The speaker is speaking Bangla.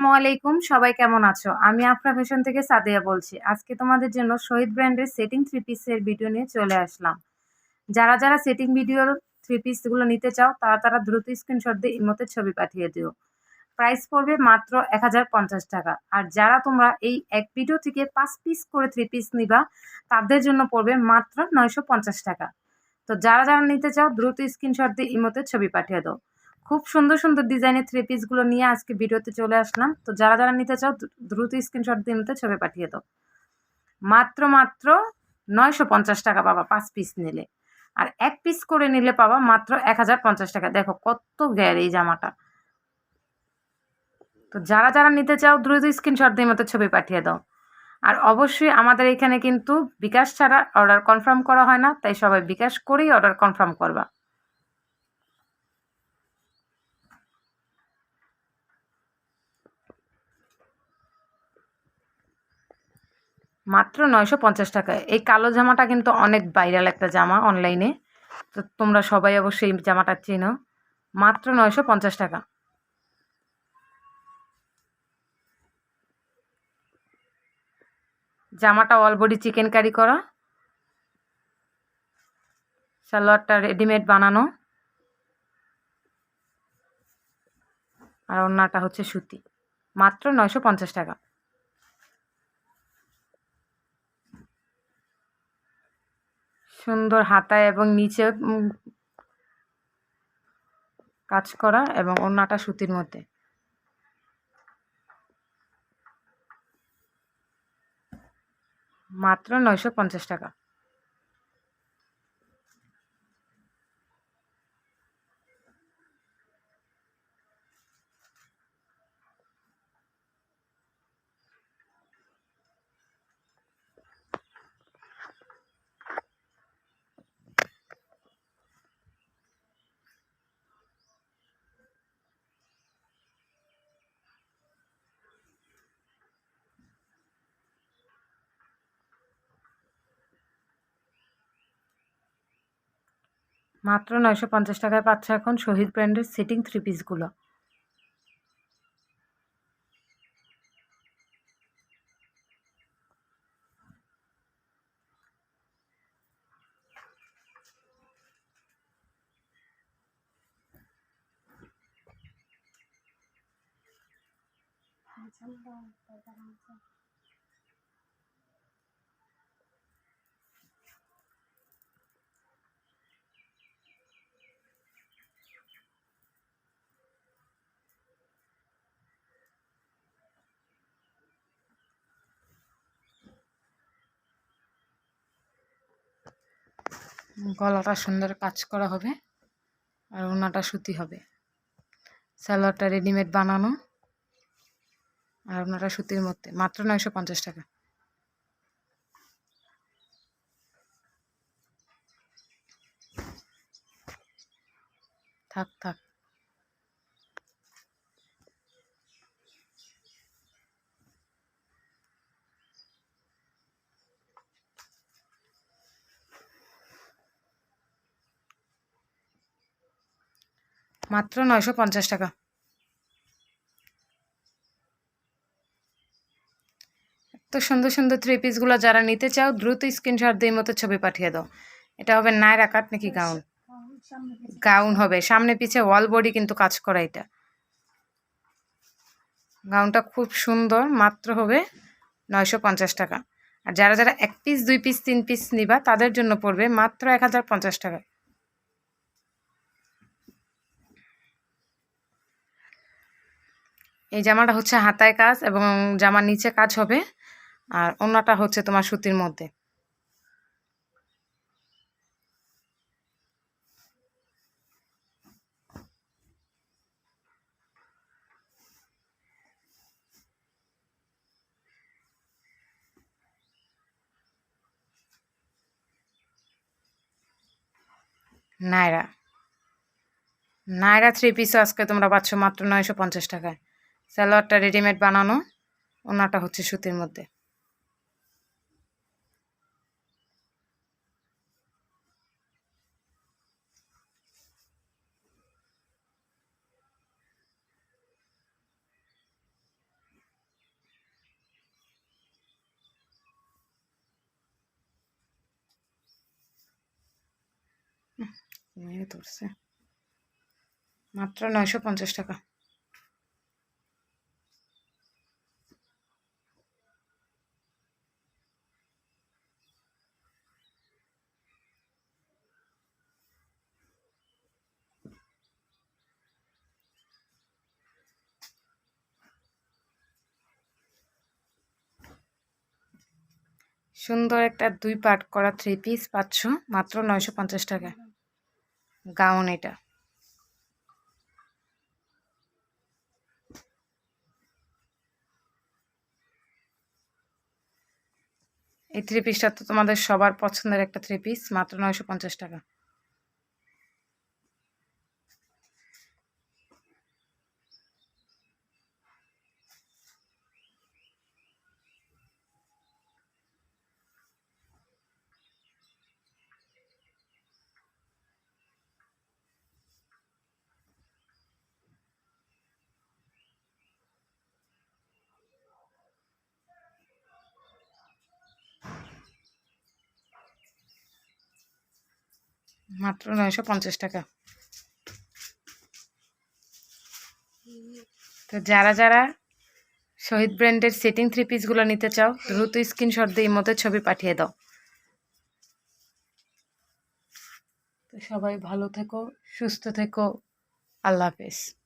আসসালামু আলাইকুম, সবাই কেমন আছো? আমি আফরা ফ্যাশন থেকে সাদিয়া বলছি। আজকে তোমাদের জন্য শহীদ ব্র্যান্ডের সেটিং থ্রি পিসের ভিডিও নিয়ে চলে আসলাম। যারা যারা সেটিং ভিডিওর থ্রি পিসগুলো নিতে চাও, তারা তারা দ্রুত স্ক্রিনশট দিয়ে ইমোতে ছবি পাঠিয়ে দিও। প্রাইস পড়বে মাত্র এক হাজার পঞ্চাশ টাকা। আর যারা তোমরা এই এক ভিডিও থেকে পাঁচ পিস করে থ্রি পিস নিবা, তাদের জন্য পড়বে মাত্র নয়শো পঞ্চাশ টাকা। তো যারা যারা নিতে চাও, দ্রুত স্ক্রিনশট দিয়ে ইমোতে ছবি পাঠিয়ে দাও। খুব সুন্দর সুন্দর ডিজাইনের থ্রি পিসগুলো নিয়ে আজকে ভিডিওতে চলে আসলাম। তো যারা যারা নিতে চাও দ্রুত স্ক্রিনশট দিয়ে নিতে ছবি পাঠিয়ে দাও। মাত্র মাত্র নয়শো পঞ্চাশ টাকা পাবা পাঁচ পিস নিলে। আর এক পিস করে নিলে পাবা মাত্র এক হাজার পঞ্চাশ টাকা। দেখো কত গ্যার এই জামাটা। তো যারা যারা নিতে চাও, দ্রুত স্ক্রিনশট দিয়ে মতো ছবি পাঠিয়ে দাও। আর অবশ্যই আমাদের এখানে কিন্তু বিকাশ ছাড়া অর্ডার কনফার্ম করা হয় না, তাই সবাই বিকাশ করেই অর্ডার কনফার্ম করবা। মাত্র নয়শো পঞ্চাশ টাকায়। এই কালো জামাটা কিন্তু অনেক ভাইরাল একটা জামা অনলাইনে তো তোমরা সবাই অবশ্যই এই জামাটা চেনো। মাত্র নয়শো পঞ্চাশ টাকা। জামাটা অল বডি চিকেন কারি করা। সালোয়ারটা রেডিমেড বানানো। আর অন্যটা হচ্ছে সুতি। মাত্র নয়শো পঞ্চাশ টাকা। সুন্দর হাতায় এবং নিচে কাজ করা এবং অন্যটা সুতির মধ্যে। মাত্র নয়শো পঞ্চাশ টাকা। মাত্র নয়শো পঞ্চাশ টাকায় পাচ্ছ এখন শহীদ ব্র্যান্ডের সেটিং থ্রি পিসগুলো। গলাটা সুন্দর কাজ করা হবে আর ওনাটা সুতি হবে। স্যালোয়ারটা রেডিমেড বানানো আর ওনাটা সুতির মধ্যে, মাত্র নয়শো পঞ্চাশ টাকা। থাক থাক। মাত্র নয়শো পঞ্চাশ টাকা। এত সুন্দর সুন্দর থ্রি পিসগুলো যারা নিতে চাও, দ্রুত স্ক্রিনশট দিয়ে মতো ছবি পাঠিয়ে দাও। এটা হবে নায়রা কাট নাকি গাউন গাউন হবে। সামনে পিছে ওয়াল বডি কিন্তু কাজ করা এটা। গাউনটা খুব সুন্দর, মাত্র হবে নয়শো পঞ্চাশ টাকা। আর যারা যারা এক পিস দুই পিস তিন পিস নিবা, তাদের জন্য পড়বে মাত্র এক হাজার পঞ্চাশ টাকা। এই জামাটা হচ্ছে হাতায় কাজ এবং জামার নিচে কাজ হবে। আর অন্যটা হচ্ছে তোমার সুতির মধ্যে। নায়রা নায়রা থ্রি পিসও আজকে তোমরা পাচ্ছ মাত্র নয়শো পঞ্চাশ টাকায়। সালোয়ারটা রেডিমেড বানানো। ওনাটা হচ্ছে সুতির মধ্যে। মাত্র নয়শো পঞ্চাশ টাকা। সুন্দর একটা দুই পার্ট করা থ্রি পিস পাচ্ছ, মাত্র নয়শো পঞ্চাশ টাকা। গাউন এটা। এই থ্রি পিসটা তো তোমাদের সবার পছন্দের একটা থ্রি পিস মাত্র নয়শো পঞ্চাশ টাকা। মাত্র নয়শো পঞ্চাশ টাকা। তো যারা যারা শহীদ ব্র্যান্ডের সেটিং থ্রি পিসগুলো নিতে চাও, দ্রুত স্ক্রিনশট দিয়ে এই মতো ছবি পাঠিয়ে দাও। তো সবাই ভালো থেকো, সুস্থ থেকো। আল্লাহ হাফেজ।